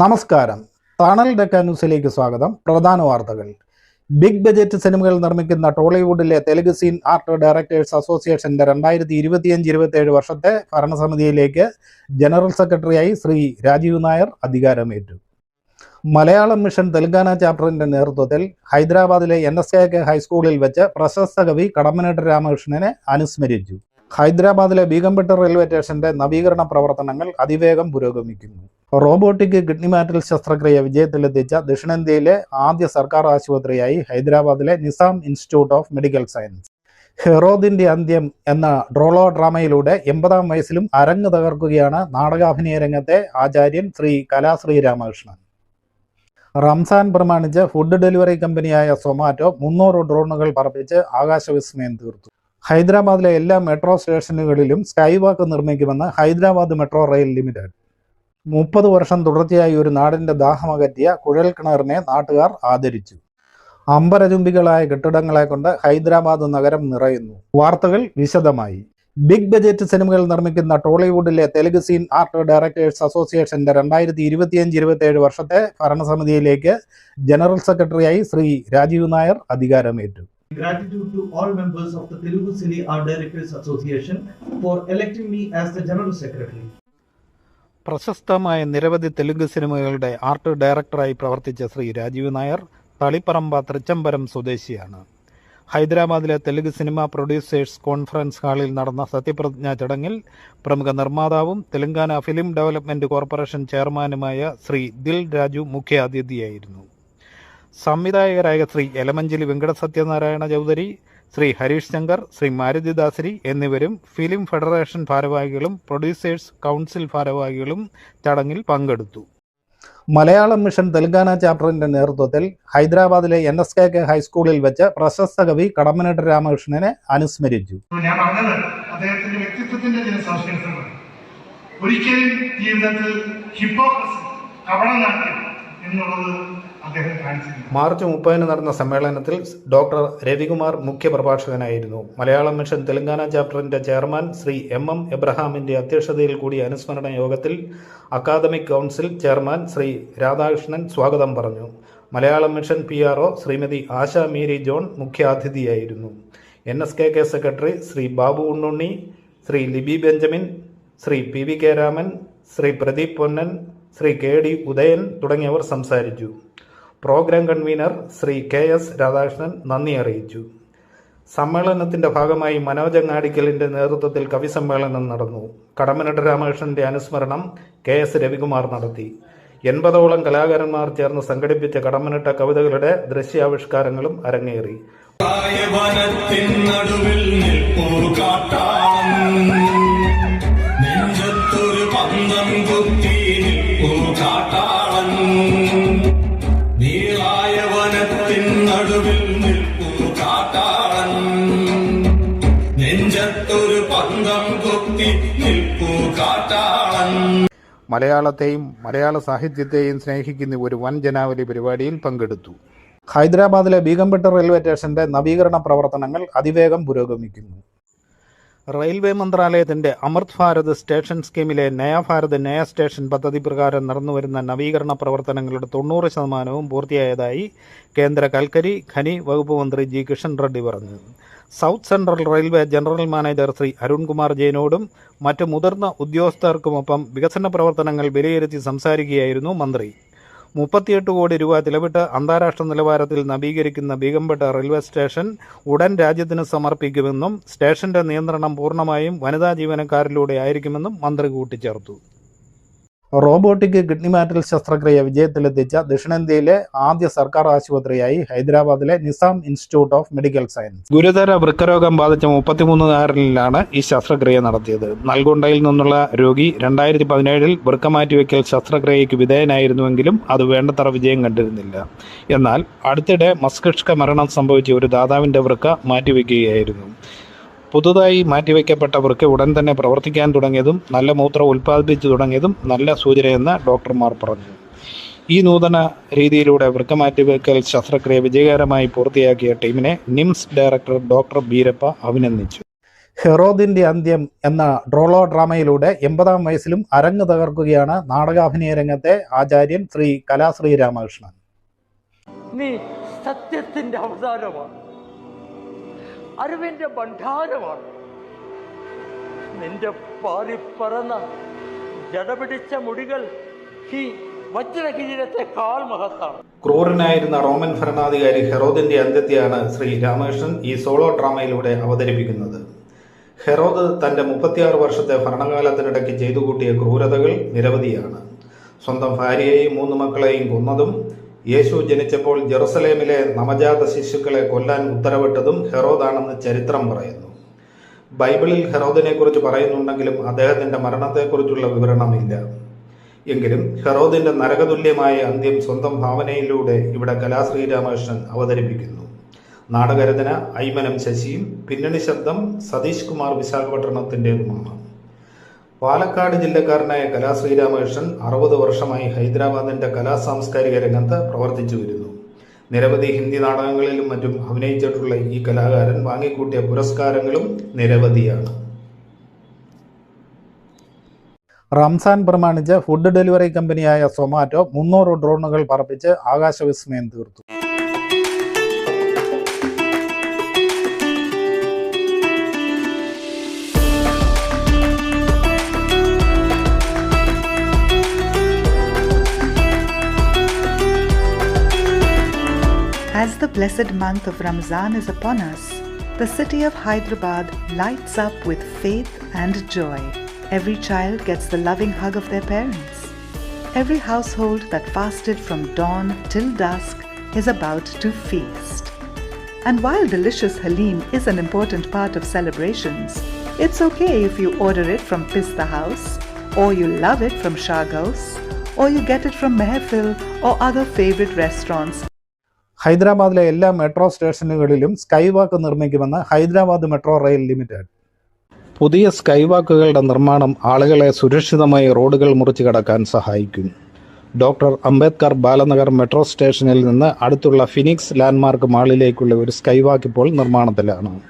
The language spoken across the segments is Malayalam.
നമസ്കാരം. തണൽ ഡെക്ക ന്യൂസിലേക്ക് സ്വാഗതം. പ്രധാന വാർത്തകൾ. ബിഗ് ബജറ്റ് സിനിമകൾ നിർമ്മിക്കുന്ന ടോളിവുഡിലെ തെലുങ്ക് സീൻ ആർട്ട് ഡയറക്ടേഴ്സ് അസോസിയേഷന്റെ രണ്ടായിരത്തി ഇരുപത്തിയഞ്ച് ഇരുപത്തിയേഴ് വർഷത്തെ ഭരണസമിതിയിലേക്ക് ജനറൽ സെക്രട്ടറിയായി ശ്രീ രാജീവ് നായർ അധികാരമേറ്റു. മലയാളം മിഷൻ തെലങ്കാന ചാപ്റ്ററിന്റെ നേതൃത്വത്തിൽ ഹൈദരാബാദിലെ എൻ എസ് കെ ഹൈസ്കൂളിൽ വെച്ച് പ്രശസ്ത കവി കടമ്മനിട്ട് രാമകൃഷ്ണനെ അനുസ്മരിച്ചു. ഹൈദരാബാദിലെ ബീഗംപെട്ട് റെയിൽവേ സ്റ്റേഷന്റെ നവീകരണ പ്രവർത്തനങ്ങൾ അതിവേഗം പുരോഗമിക്കുന്നു. റോബോട്ടിക് കിഡ്നി മാറ്റൽ ശസ്ത്രക്രിയ വിജയത്തിലെത്തിച്ച ദക്ഷിണേന്ത്യയിലെ ആദ്യ സർക്കാർ ആശുപത്രിയായി ഹൈദരാബാദിലെ Nizam institute of medical science. ഹെറോദിന്റെ അന്ത്യം എന്ന ഡ്രോളോ ഡ്രാമയിലൂടെ എൺപതാം വയസ്സിലും അരങ്ങ് തകർക്കുകയാണ് നാടകാഭിനയ രംഗത്തെ ആചാര്യൻ ശ്രീ കലാശ്രീ രാമകൃഷ്ണൻ. റംസാൻ പ്രമാണിച്ച് ഫുഡ് ഡെലിവറി കമ്പനിയായ സൊമാറ്റോ മുന്നൂറ് ഡ്രോണുകൾ പറപ്പിച്ച് ആകാശവിസ്മയം തീർത്തു. ഹൈദരാബാദിലെ എല്ലാ മെട്രോ സ്റ്റേഷനുകളിലും സ്കൈവാക്ക് നിർമ്മിക്കുമെന്ന് ഹൈദരാബാദ് മെട്രോ റെയിൽ ലിമിറ്റഡ്. മുപ്പത് വർഷം തുടർച്ചയായി ഒരു നാടിന്റെ ദാഹമകറ്റിയ കുഴൽ കിണറിനെ നാട്ടുകാർ ആദരിച്ചു. അമ്പരചുംബികളായ കെട്ടിടങ്ങളെ കൊണ്ട് ഹൈദരാബാദ് നഗരം നിറയുന്നു. വാർത്തകൾ വിശദമായി. ബിഗ് ബജറ്റ് സിനിമകൾ നിർമ്മിക്കുന്ന ടോളിവുഡിലെ തെലുങ്ക് സീൻ ആർട്ട് ഡയറക്ടേഴ്സ് അസോസിയേഷന്റെ രണ്ടായിരത്തി ഇരുപത്തിയഞ്ച് ഇരുപത്തിയേഴ് വർഷത്തെ ഭരണസമിതിയിലേക്ക് ജനറൽ സെക്രട്ടറിയായി ശ്രീ രാജീവ് നായർ അധികാരമേറ്റു. Gratitude to all members of the Telugu Cine Art Directors Association for electing me as the General Secretary. പ്രശസ്തമായ നിരവധി തെലുങ്ക് സിനിമകളുടെ ആർട്ട് ഡയറക്ടറായി പ്രവർത്തിച്ച ശ്രീ രാജീവ് നായർ തളിപ്പറമ്പ തൃച്ചംബരം സ്വദേശിയാണ്. ഹൈദരാബാദിലെ തെലുങ്ക് സിനിമ പ്രൊഡ്യൂസേഴ്സ് കോൺഫറൻസ് ഹാളിൽ നടന്ന സത്യപ്രതിജ്ഞാ ചടങ്ങിൽ പ്രമുഖ നിർമ്മാതാവും തെലങ്കാന ഫിലിം ഡെവലപ്മെന്റ് കോർപ്പറേഷൻ ചെയർമാനുമായ ശ്രീ ദിൽ രാജു മുഖ്യാതിഥിയായിരുന്നു. സംവിധായകരായ ശ്രീ എലമഞ്ചിലി വെങ്കട സത്യനാരായണ ചൗധരി ശ്രീ ഹരീഷ് ശങ്കർ ശ്രീ മാരുതിദാസരി എന്നിവരും ഫിലിം ഫെഡറേഷൻ ഭാരവാഹികളും പ്രൊഡ്യൂസേഴ്സ് കൗൺസിൽ ഭാരവാഹികളും ചടങ്ങിൽ പങ്കെടുത്തു. മലയാളം മിഷൻ തെലങ്കാന ചാപ്റ്ററിന്റെ നേതൃത്വത്തിൽ ഹൈദരാബാദിലെ എൻ എസ് കെ കെ ഹൈസ്കൂളിൽ വെച്ച് പ്രശസ്ത കവി കടമ്മനിട്ട് രാമകൃഷ്ണനെ അനുസ്മരിച്ചു. ഞാൻ പറഞ്ഞത് അദ്ദേഹത്തിന്റെ വ്യക്തിത്വത്തിന്റെ ഒരിക്കലും ജീവിതത്തിൽ ഹിപ്പോക്രസി കപടനാട്യം എന്നുള്ളത് മാർച്ച് മുപ്പതിന് നടന്ന സമ്മേളനത്തിൽ ഡോക്ടർ രവികുമാർ മുഖ്യപ്രഭാഷകനായിരുന്നു. മലയാളം മിഷൻ തെലങ്കാന ചാപ്റ്ററിന്റെ ചെയർമാൻ ശ്രീ എം എം എബ്രഹാമിന്റെ അധ്യക്ഷതയിൽ കൂടിയ അനുസ്മരണ യോഗത്തിൽ academic council chairman Sri Radhakrishnan സ്വാഗതം പറഞ്ഞു. Malayalam mission P R O Srimathi Asha Meeri John മുഖ്യാതിഥിയായിരുന്നു. N S K K secretary Sri Babu Unnunni Sri Libi Benjamin Sri P V K Raman Sri Pradeep Ponnan Sri K D Udayan തുടങ്ങിയവർ സംസാരിച്ചു. Programme convener Sri K S Radhakrishnan നന്ദി അറിയിച്ചു. സമ്മേളനത്തിന്റെ ഭാഗമായി മനോജ് അങ്ങാടിക്കലിന്റെ നേതൃത്വത്തിൽ കവി സമ്മേളനം നടന്നു. കടമനട രാമകൃഷ്ണന്റെ അനുസ്മരണം കെ എസ് രവികുമാർ നടത്തി. എൺപതോളം കലാകാരന്മാർ ചേർന്ന് സംഘടിപ്പിച്ച കടമനിട്ട കവിതകളുടെ ദൃശ്യാവിഷ്കാരങ്ങളും അരങ്ങേറി. മലയാളത്തെയും മലയാള സാഹിത്യത്തെയും സ്നേഹിക്കുന്ന ഒരു വൻ ജനാവലി പരിപാടിയിൽ പങ്കെടുത്തു. ഹൈദരാബാദിലെ ബീഗംപെട്ട് റെയിൽവേ സ്റ്റേഷന്റെ നവീകരണ പ്രവർത്തനങ്ങൾ അതിവേഗം പുരോഗമിക്കുന്നു. റെയിൽവേ മന്ത്രാലയത്തിന്റെ അമൃത് ഭാരത് സ്റ്റേഷൻ സ്കീമിലെ നയ ഭാരത് നയ സ്റ്റേഷൻ പദ്ധതി പ്രകാരം നടന്നുവരുന്ന നവീകരണ പ്രവർത്തനങ്ങളുടെ തൊണ്ണൂറ് ശതമാനവും പൂർത്തിയായതായി കേന്ദ്ര കൽക്കരി ഖനി വകുപ്പ് മന്ത്രി ജി. കിഷൻ റെഡ്ഡി പറഞ്ഞു. South Central Railway general manager Sri Arunkumar ജെയിനോടും മറ്റ് മുതിർന്ന ഉദ്യോഗസ്ഥർക്കുമൊപ്പം വികസന പ്രവർത്തനങ്ങൾ വിലയിരുത്തി സംസാരിക്കുകയായിരുന്നു മന്ത്രി. മുപ്പത്തിയെട്ട് കോടി രൂപ ചിലവിട്ട് അന്താരാഷ്ട്ര നിലവാരത്തിൽ നവീകരിക്കുന്ന ബീഗംപെട്ട റെയിൽവേ സ്റ്റേഷൻ ഉടൻ രാജ്യത്തിന് സമർപ്പിക്കുമെന്നും സ്റ്റേഷന്റെ നിയന്ത്രണം പൂർണമായും വനിതാ ജീവനക്കാരിലൂടെ ആയിരിക്കുമെന്നും മന്ത്രി കൂട്ടിച്ചേർത്തു. റോബോട്ടിക് കിഡ്നി മാറ്റൽ ശസ്ത്രക്രിയ വിജയത്തിലെത്തിച്ച ദക്ഷിണേന്ത്യയിലെ ആദ്യ സർക്കാർ ആശുപത്രിയായി ഹൈദരാബാദിലെ Nizam institute of medical science. ഗുരുതര വൃക്കരോഗം ബാധിച്ച മുപ്പത്തിമൂന്നുകാരനിലാണ് ഈ ശസ്ത്രക്രിയ നടത്തിയത്. നൽഗുണ്ടയിൽ നിന്നുള്ള രോഗി രണ്ടായിരത്തി പതിനേഴിൽ വൃക്ക മാറ്റിവെക്കൽ ശസ്ത്രക്രിയയ്ക്ക് വിധേയനായിരുന്നുവെങ്കിലും അത് വേണ്ടത്ര വിജയം കണ്ടിരുന്നില്ല. എന്നാൽ അടുത്തിടെ മസ്തിഷ്ക മരണം സംഭവിച്ച ഒരു ദാതാവിന്റെ വൃക്ക മാറ്റിവെക്കുകയായിരുന്നു. പുതുതായി മാറ്റിവെക്കപ്പെട്ടവർക്ക് ഉടൻ തന്നെ പ്രവർത്തിക്കാൻ തുടങ്ങിയതും നല്ല മൂത്രം ഉൽപ്പാദിപ്പിച്ചു തുടങ്ങിയതും നല്ല സൂചനയെന്ന് ഡോക്ടർമാർ പറഞ്ഞു. ഈ നൂതന രീതിയിലൂടെ വൃക്ക മാറ്റിവെക്കൽ ശസ്ത്രക്രിയ വിജയകരമായി പൂർത്തിയാക്കിയ ടീമിനെ നിംസ് ഡയറക്ടർ ഡോക്ടർ ബീരപ്പ അഭിനന്ദിച്ചു. ഹെറോദിന്റെ അന്ത്യം എന്ന ഡ്രോളോ ഡ്രാമയിലൂടെ എൺപതാം വയസ്സിലും അരങ്ങ് തകർക്കുകയാണ് നാടകാഭിനയ രംഗത്തെ ആചാര്യൻ ശ്രീ കലാശ്രീ രാമകൃഷ്ണൻ നീ സത്യത്തിന്റെ അവതാരമാണ്. അറിവിന്റെ ഭണ്ഡാരമാണ് നിന്റെ പാറിപ്പറന്ന ജടപിടിച്ച മുടികൾ ഈ വജ്രകിരീടത്തെക്കാൾ മഹത്താണ്. ക്രൂരനായിരുന്ന റോമൻ ഭരണാധികാരി ഹെറോദിന്റെ അന്ത്യത്തെയാണ് ശ്രീ രാമകൃഷ്ണൻ ഈ സോളോ ഡ്രാമയിലൂടെ അവതരിപ്പിക്കുന്നത്. ഹെറോദ് തന്റെ മുപ്പത്തിയാറ് വർഷത്തെ ഭരണകാലത്തിനിടയ്ക്ക് ചെയ്തു കൂട്ടിയ ക്രൂരതകൾ നിരവധിയാണ്. സ്വന്തം ഭാര്യയെയും മൂന്ന് മക്കളെയും കൊന്നതും യേശു ജനിച്ചപ്പോൾ ജെറുസലേമിലെ നവജാത ശിശുക്കളെ കൊല്ലാൻ ഉത്തരവിട്ടതും ഹെറോദാണെന്ന് ചരിത്രം പറയുന്നു. ബൈബിളിൽ ഹെറോദിനെക്കുറിച്ച് പറയുന്നുണ്ടെങ്കിലും അദ്ദേഹത്തിന്റെ മരണത്തെക്കുറിച്ചുള്ള വിവരണമില്ല. എങ്കിലും ഹെറോദിന്റെ നരകതുല്യമായ അന്ത്യം സ്വന്തം ഭാവനയിലൂടെ ഇവിടെ കലാ ശ്രീരാമകൃഷ്ണൻ അവതരിപ്പിക്കുന്നു. നാടകരചന ഐമനം ശശിയും പിന്നണി ശബ്ദം സതീഷ് കുമാർ വിശാഖപട്ടണത്തിന്റെതുമാണ് പാലക്കാട് ജില്ലക്കാരനായ കലാ ശ്രീരാമകൃഷ്ണൻ അറുപത് വർഷമായി ഹൈദരാബാദിന്റെ കലാ സാംസ്കാരിക രംഗത്ത് പ്രവർത്തിച്ചു വരുന്നു. നിരവധി ഹിന്ദി നാടകങ്ങളിലും മറ്റും അഭിനയിച്ചിട്ടുള്ള ഈ കലാകാരൻ വാങ്ങിക്കൂട്ടിയ പുരസ്കാരങ്ങളും നിരവധിയാണ്. റംസാൻ പ്രമാണിച്ച് ഫുഡ് ഡെലിവറി കമ്പനിയായ സൊമാറ്റോ മുന്നൂറ് ഡ്രോണുകൾ പറപ്പിച്ച് ആകാശവിസ്മയം തീർത്തു. As the blessed month of Ramzan is upon us, the city of Hyderabad lights up with faith and joy. Every child gets the loving hug of their parents. Every household that fasted from dawn till dusk is about to feast. And while delicious Halim is an important part of celebrations, it's okay if you order it from Pista House, or you love it from Shagos, or you get it from Mehfil or other favorite restaurants ഹൈദരാബാദിലെ എല്ലാ മെട്രോ സ്റ്റേഷനുകളിലും സ്കൈവാക്ക് നിർമ്മിക്കുമെന്ന് ഹൈദരാബാദ് മെട്രോ റെയിൽ ലിമിറ്റഡ്. പുതിയ സ്കൈവാക്കുകളുടെ നിർമ്മാണം ആളുകളെ സുരക്ഷിതമായി റോഡുകൾ മുറിച്ചു കടക്കാൻ സഹായിക്കും. ഡോക്ടർ അംബേദ്കർ ബാലനഗർ മെട്രോ സ്റ്റേഷനിൽ നിന്ന് അടുത്തുള്ള ഫിനിക്സ് ലാൻഡ്മാർക്ക് മാളിലേക്കുള്ള ഒരു സ്കൈവാക്ക് ഇപ്പോൾ നിർമ്മാണത്തിലാണ്.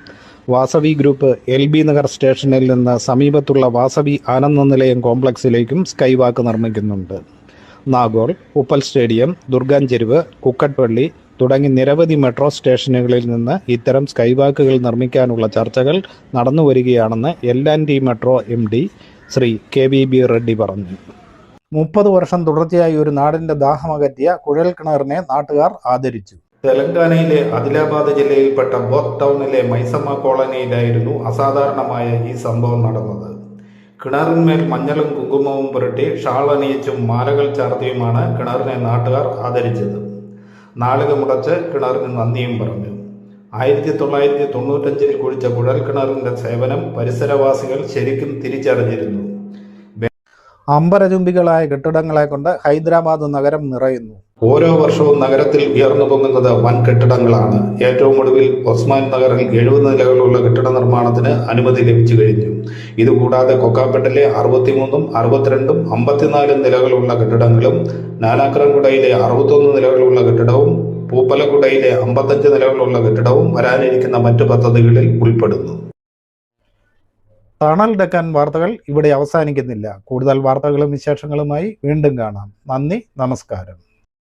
Vasavi group L B Nagar സ്റ്റേഷനിൽ നിന്ന് സമീപത്തുള്ള വാസവി ആനന്ദ നിലയം കോംപ്ലക്സിലേക്കും സ്കൈവാക്ക് നിർമ്മിക്കുന്നുണ്ട്. നാഗോൾ ഉപ്പൽ സ്റ്റേഡിയം ദുർഗാഞ്ചെരുവ് കുക്കട്പള്ളി തുടങ്ങി നിരവധി മെട്രോ സ്റ്റേഷനുകളിൽ നിന്ന് ഇത്തരം സ്കൈവാക്കുകൾ നിർമ്മിക്കാനുള്ള ചർച്ചകൾ നടന്നു വരികയാണെന്ന് L and T metro M D Sri K V B Reddy പറഞ്ഞു. മുപ്പത് വർഷം തുടർച്ചയായി ഒരു നാടിന്റെ ദാഹമകറ്റിയ കുഴൽ കിണറിനെ നാട്ടുകാർ ആദരിച്ചു. തെലങ്കാനയിലെ ആദിലാബാദ് ജില്ലയിൽപ്പെട്ട ബോത്ത് ടൗണിലെ മൈസമ്മ കോളനിയിലായിരുന്നു അസാധാരണമായ ഈ സംഭവം നടന്നത്. കിണറിന്മേൽ മഞ്ഞളും കുങ്കുമവും പുരട്ടി ഷാൾ അണിയിച്ചും മാലകൾ ചാർത്തിയുമാണ് കിണറിനെ നാട്ടുകാർ ആദരിച്ചത്. നാളികമുടച്ച് കിണറിന് നന്ദിയും പറഞ്ഞു. ആയിരത്തി തൊള്ളായിരത്തി തൊണ്ണൂറ്റഞ്ചിൽ കുഴിച്ച കുഴൽ കിണറിന്റെ സേവനം പരിസരവാസികൾ ശരിക്കും തിരിച്ചറിഞ്ഞിരുന്നു. അമ്പരചുംബികളായ കെട്ടിടങ്ങളെ കൊണ്ട് ഹൈദരാബാദ് നഗരം നിറയുന്നു. ഓരോ വർഷവും നഗരത്തിൽ ഉയർന്നു പൊങ്ങുന്നത് വൻ കെട്ടിടങ്ങളാണ്. ഏറ്റവും ഒടുവിൽ ഒസ്മാൻ നഗറിൽ എഴുപത് നിലകളുള്ള കെട്ടിട നിർമ്മാണത്തിന് അനുമതി ലഭിച്ചു കഴിഞ്ഞു. ഇതുകൂടാതെ കൊക്കാപ്പെട്ടിലെ അറുപത്തിമൂന്നും അറുപത്തിരണ്ടും അമ്പത്തിനാലും നിലകളുള്ള കെട്ടിടങ്ങളും നാനാക്രംകുടയിലെ അറുപത്തൊന്ന് നിലകളുള്ള കെട്ടിടവും പൂപ്പലക്കുടയിലെ അമ്പത്തഞ്ച് നിലകളുള്ള കെട്ടിടവും വരാനിരിക്കുന്ന മറ്റു പദ്ധതികളിൽ ഉൾപ്പെടുന്നു. തണൽ ഡെക്കാൻ വാർത്തകൾ ഇവിടെ അവസാനിക്കുന്നില്ല. കൂടുതൽ വാർത്തകളും വിശേഷങ്ങളുമായി വീണ്ടും കാണാം. നന്ദി നമസ്കാരം.